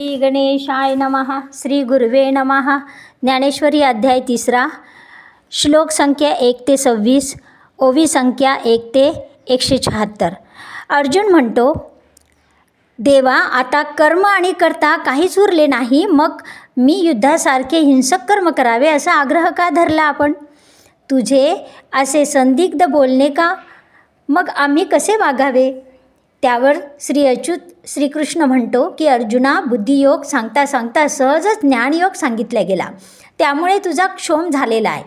श्री गणेशाय नमः श्री गुरुवे नमः ज्ञानेश्वरी अध्याय तिसरा श्लोक संख्या एक ते सव्वीस ओवी संख्या एक ते एकशे शहात्तर. अर्जुन म्हणतो देवा आता कर्म आणि करता काहीच उरले नाही मग मी युद्धासारखे हिंसक कर्म करावे असा आग्रह का धरला आपण? तुझे असे संदिग्ध बोलणे का? मग आम्ही कसे वागावे? त्यावर श्री अच्युत श्रीकृष्ण म्हणतो की अर्जुना बुद्धियोग सांगता सांगता सहजच ज्ञानयोग सांगितला गेला. त्यामुळे तुझा क्षोम झालेला आहे.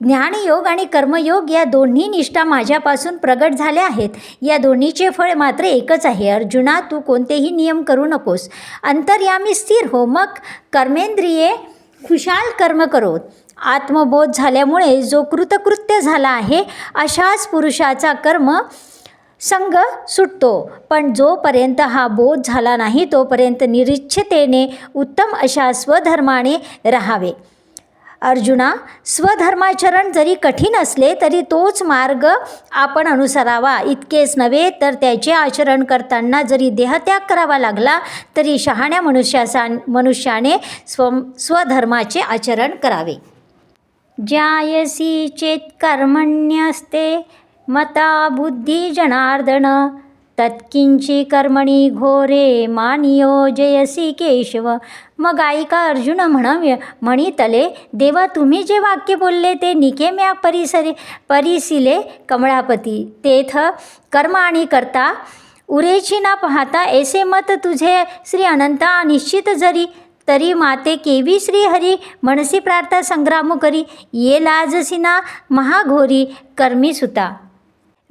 ज्ञानयोग आणि कर्मयोग या दोन्ही निष्ठा माझ्यापासून प्रगट झाल्या आहेत. या दोन्हीचे फळ मात्र एकच आहे. अर्जुना तू कोणतेही नियम करू नकोस. अंतर्यामी स्थिर हो. मग कर्मेंद्रिये खुशाल कर्म करो आत्मबोध झाल्यामुळे जो कृतकृत्य झाला आहे अशाच पुरुषाचा कर्म संघ सुटतो. पण जोपर्यंत हा बोध झाला नाही तोपर्यंत निरीच्छतेने उत्तम अशा स्वधर्माने राहावे. अर्जुना स्वधर्माचरण जरी कठीण असले तरी तोच मार्ग आपण अनुसरावा. इतकेच नव्हे तर त्याचे आचरण करताना जरी देहत्याग करावा लागला तरी शहाण्या मनुष्यासा मनुष्याने स्व स्वधर्माचे आचरण करावे. ज्यायसी चेत कर्मण्यस्ते मता बुद्धी जनार्दन. तत्किंची कर्मणी घोरे मानियो जयसी केशव. मग गायिका अर्जुन म्हणव्य म्हणितले देवा तुम्ही जे वाक्य बोलले ते निकेम्या परिसरे परिसिले कमळापती. तेथ कर्म आणि करता उरेची ना पाहता ऐसे मत तुझे श्री अनंता निश्चित जरी. तरी माते केवी श्रीहरी मनसी प्रार्था संग्राम करी. ये लाजसिना महाघोरी कर्मी सुता.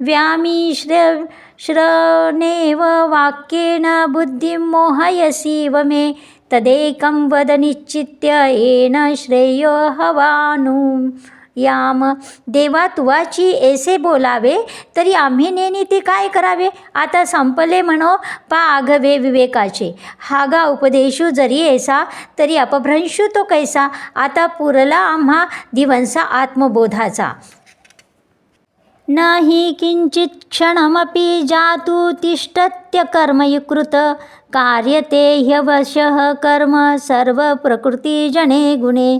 व्यामी श्र श्रनेव वाक्येन बुद्धिं मोहयसीव मे तदेकं वद निश्चित्य येन श्रेयो हवानु। याम देवा तुवाची एसे बोलावे तरी आम्ही नेनी ते काय करावे? आता संपले म्हणो पा आघवे विवेकाचे. हागा उपदेशू जरी ऐसा तरी अपभ्रंशू तो कैसा? आता पुरला आम्हा दिवंसा आत्मबोधाचा. न हि किंचित क्षणमपि जातु तिष्ठत्य कर्मयुकृत। कार्यते ह्यवशः कर्म सर्व प्रकृतीजने गुणे।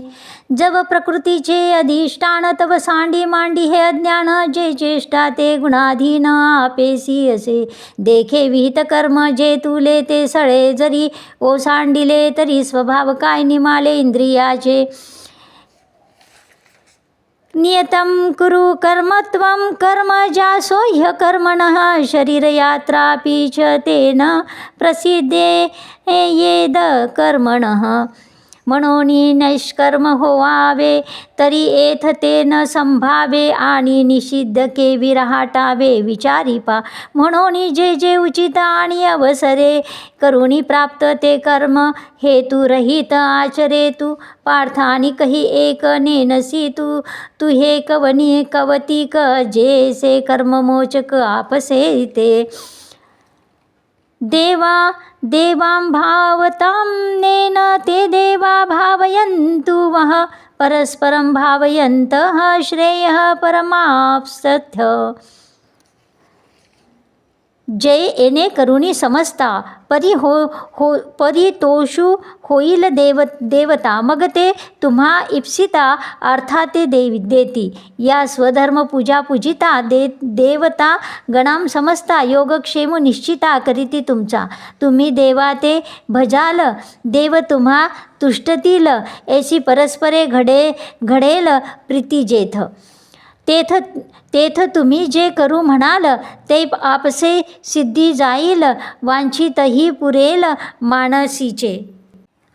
जव प्रकृतीचे अधिष्ठान तव सांडी मांडी हे अज्ञान। जे चेष्टा ते गुणाधीन आपेसी असे। देखे विहित कर्म जे तुले ते सळे जरी। ओसांडिले तरी स्वभाव काय निमाले इंद्रियाचे। नियतं कुरु कर्मत्वं कर्म जासो ह्यकर्मणः शरीरयात्रापि च तेन प्रसिद्धे येद कर्मणः। म्हणून नैष्कर्म होवावे तरी एथ ते न संभावे आणि निषिद्ध के विरहाटावे विचारी पा. म्हणून जे जे उचित आणि अवसरे करुणी प्राप्त ते कर्म हेतुरहित आचरे तू. पार्थानी कही एक नेनसी तू तु हे कवनी कवतिक जेसे कर्ममोचक आपसे ते. देवा देवां भावतां नेन ते देवा भावयन्तु वः। परस्परं भावयन्तः श्रेयः परमाप्सथ। जय येणे करुणी समजता परी हो हो परी तोषू होईल देव देवता मग ते तुम्हा इप्सिता अर्थात ते देवी देती या स्वधर्म पूजा पूजिता दे देवता गणाम समजता योगक्षेम निश्चिता करीती तुमचा तुम्ही देवा ते भजाल देव तुम्हा तुष्टतील ऐशी परस्परे घडे घडेल प्रीती जेथ तेथ तेथ तुम्ही जे करू म्हणाल ते आपसे सिद्धी जाईल वांछितही पुरेल मानसीचे.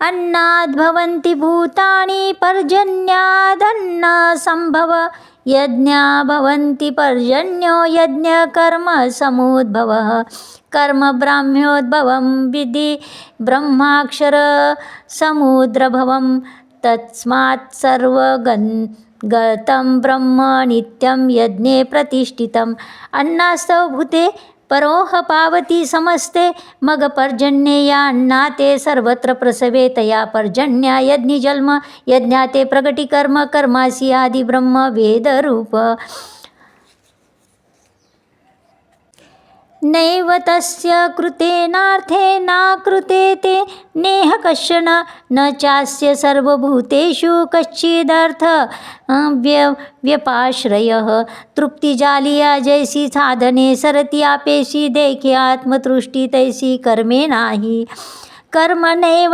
अन्नाद भवन्ति भूतानि पर्जन्यादन्न संभव यज्ञा भवन्ति पर्जन्यो यज्ञकर्म समुद्भवः। कर्म ब्राह्म्योद्भवं विधि ब्रह्माक्षर समुद्रभवं तस्मात् सर्वगन् गतं ब्रह्म नित्यं यज्ञे प्रतिष्ठितम्। अन्नास्तव भूते परोह पावती समस्ते। मग पर्जन्ये या अन्ना ते सर्वत्र प्रसवे तया पर्जन्या यज्ञ जन्म यज्ञा ते प्रगटी कर्म कर्मासी आदि ब्रह्म वेदरूप। नैव तस्य कृतेनार्थे नाकृते ते नेह कश्चन न चास्य सर्वभूतेषु कश्चिदर्थ। व्य व्यपाश्रयः। तृप्तिजालिया जैसी साधने सरती आपेशी देखे आत्मतृष्टी तैसी कर्मे नाही। कर्म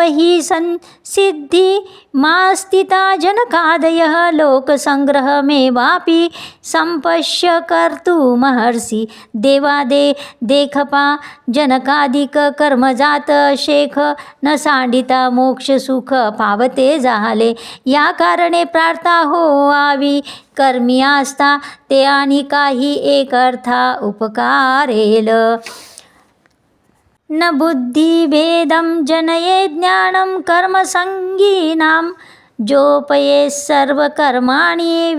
हि संसिद्धि संसिद्धी मास्तिता जनकादयः लोकसङ्ग्रहमेवापि सम्पश्य कर्तुमहर्षि देवादे देखपा जनकाधिक कर्मजात शेख न सांडिता मोक्षसुख पावते जाहले। या कारणे प्रार्था हो आवी। कर्मी असता ते आणि काही एक अर्था उपकारेल। न बुद्धिभेदं जनये ज्ञानं कर्मसङ्गीनां जोपये सर्वकर्माणि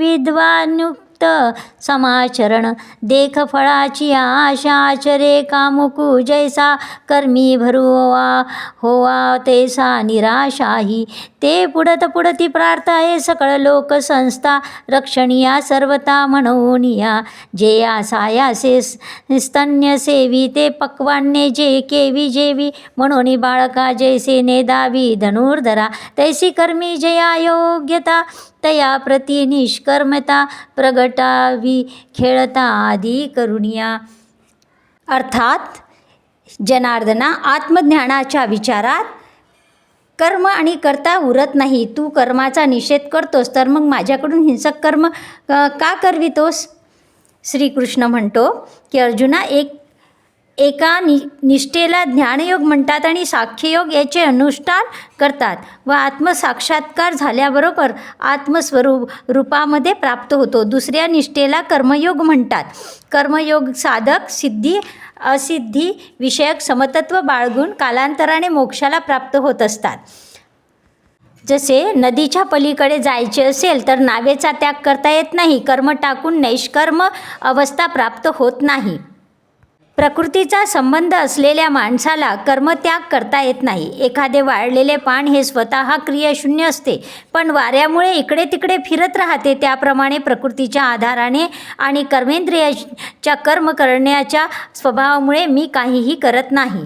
चित्त समाचरण. देख फळाची आशा आचरे कामुकू जैसा कर्मी भरुवा होवा तैसा निराशाही. ते पुढत पुढती प्रार्थाये सकळ लोक संस्था रक्षणीया सर्वता म्हणून या जे आसायासे स्तन्य सेवी ते पक्वान्ने जे केवी जेवी. म्हणून बाळका जैसे नेदावी धनुर्धरा. तैसी कर्मी जया योग्यता तया प्रती निष्कर्मता प्रगटावी खेळता आदी करुणिया. अर्थात जनार्दना आत्मज्ञानाच्या विचारात कर्म आणि करता उरत नाही तू कर्माचा निषेध करतोस तर मग माझ्याकडून हिंसक कर्म का करवितोस? श्रीकृष्ण म्हणतो की अर्जुना एक एका नि निष्ठेला ज्ञानयोग म्हणतात आणि साख्ययोग याचे अनुष्ठान करतात व आत्मसाक्षात्कार झाल्याबरोबर आत्मस्वरूप रूपामध्ये प्राप्त होतो. दुसऱ्या निष्ठेला कर्मयोग म्हणतात. कर्मयोग साधक सिद्धी असिद्धी विषयक समतत्व बाळगून कालांतराने मोक्षाला प्राप्त होत असतात. जसे नदीच्या पलीकडे जायचे असेल तर नावेचा त्याग करता येत नाही. कर्म टाकून नैष्कर्म अवस्था प्राप्त होत नाही. प्रकृतीचा संबंध असलेल्या माणसाला कर्मत्याग करता येत नाही. एखादे वाळलेले पान हे स्वतः क्रियाशून्य असते पण वाऱ्यामुळे इकडे तिकडे फिरत राहते. त्याप्रमाणे प्रकृतीच्या आधाराने आणि कर्मेंद्रियाच्या कर्म करण्याच्या स्वभावामुळे मी काहीही करत नाही.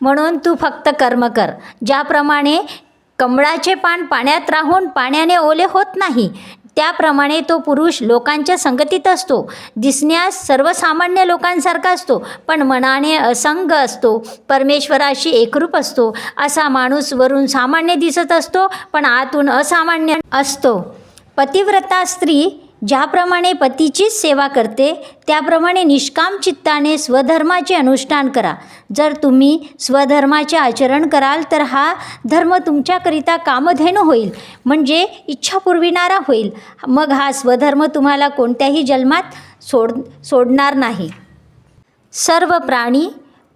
म्हणून तू फक्त कर्म कर ज्याप्रमाणे कमळाचे पान पाण्यात राहून पाण्याने ओले होत नाही. त्याप्रमाणे तो पुरुष लोकांच्या संगतीत असतो. दिसण्यास सर्वसामान्य लोकांसारखा असतो पण मनाने असंग असतो. परमेश्वराशी एकरूप असतो. असा माणूस वरून सामान्य दिसत असतो पण आतून असामान्य असतो. पतिव्रता स्त्री ज्याप्रमाणे पतीचीच सेवा करते त्याप्रमाणे निष्काम चित्ताने स्वधर्माचे अनुष्ठान करा. जर तुम्ही स्वधर्माचे आचरण कराल तर हा धर्म तुमच्याकरिता कामधेनू होईल म्हणजे इच्छा पुरविणारा होईल. मग हा स्वधर्म तुम्हाला कोणत्याही जन्मात सोड सोडणार नाही. सर्व प्राणी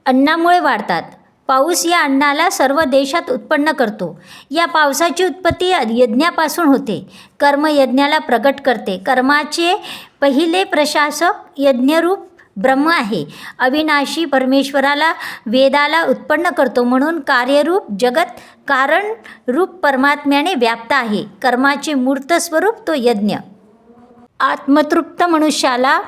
अन्नामुळे वाढतात. पाऊस या अन्नाला सर्व देशात उत्पन्न करतो. या पावसाची उत्पत्ती यज्ञापासून होते. कर्म यज्ञाला प्रगट करते. कर्माचे पहिले प्रशासक यज्ञरूप ब्रह्म आहे. अविनाशी परमेश्वराला वेदाला उत्पन्न करतो म्हणून कार्यरूप जगत कारण रूप परमात्म्याने व्याप्त आहे. कर्माचे मूर्त स्वरूप तो यज्ञ. आत्मतृप्त मनुष्याला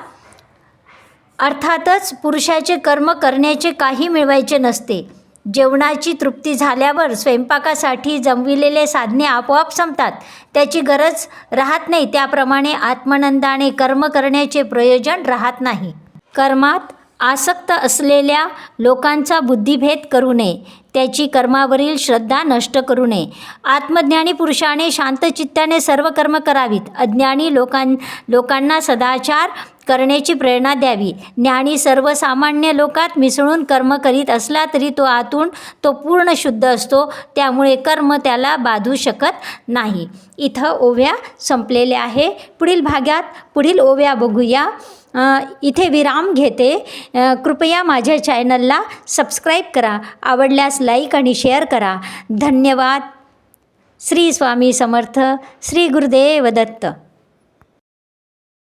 अर्थातच पुरुषाचे कर्म करण्याचे काही मिळवायचे नसते. जेवणाची तृप्ती झाल्यावर स्वयंपाकासाठी जमविलेले साधने आपोआप संपतात. त्याची गरज राहत नाही त्याप्रमाणे आत्मनंदाने कर्म करण्याचे प्रयोजन राहत नाही. कर्मात आसक्त असलेल्या लोकांचा बुद्धिभेद करू नये. त्याची कर्मावरील श्रद्धा नष्ट करू नये. आत्मज्ञानी पुरुषाने शांतचित्ताने सर्व कर्म करावीत. अज्ञानी लोकां लोकांना सदाचार करण्याची प्रेरणा द्यावी. ज्ञानी सर्वसामान्य लोकात मिसळून कर्म करीत असला तरी तो आतून तो पूर्ण शुद्ध असतो. त्यामुळे कर्म त्याला बाधू शकत नाही. इथं ओव्या संपलेल्या आहे. पुढील भागात पुढील ओव्या बघूया. इथे विराम घेते. कृपया माझ्या चॅनलला सबस्क्राईब करा. आवडल्यास लाईक आणि शेअर करा. धन्यवाद. श्री स्वामी समर्थ. श्री गुरुदेव दत्त.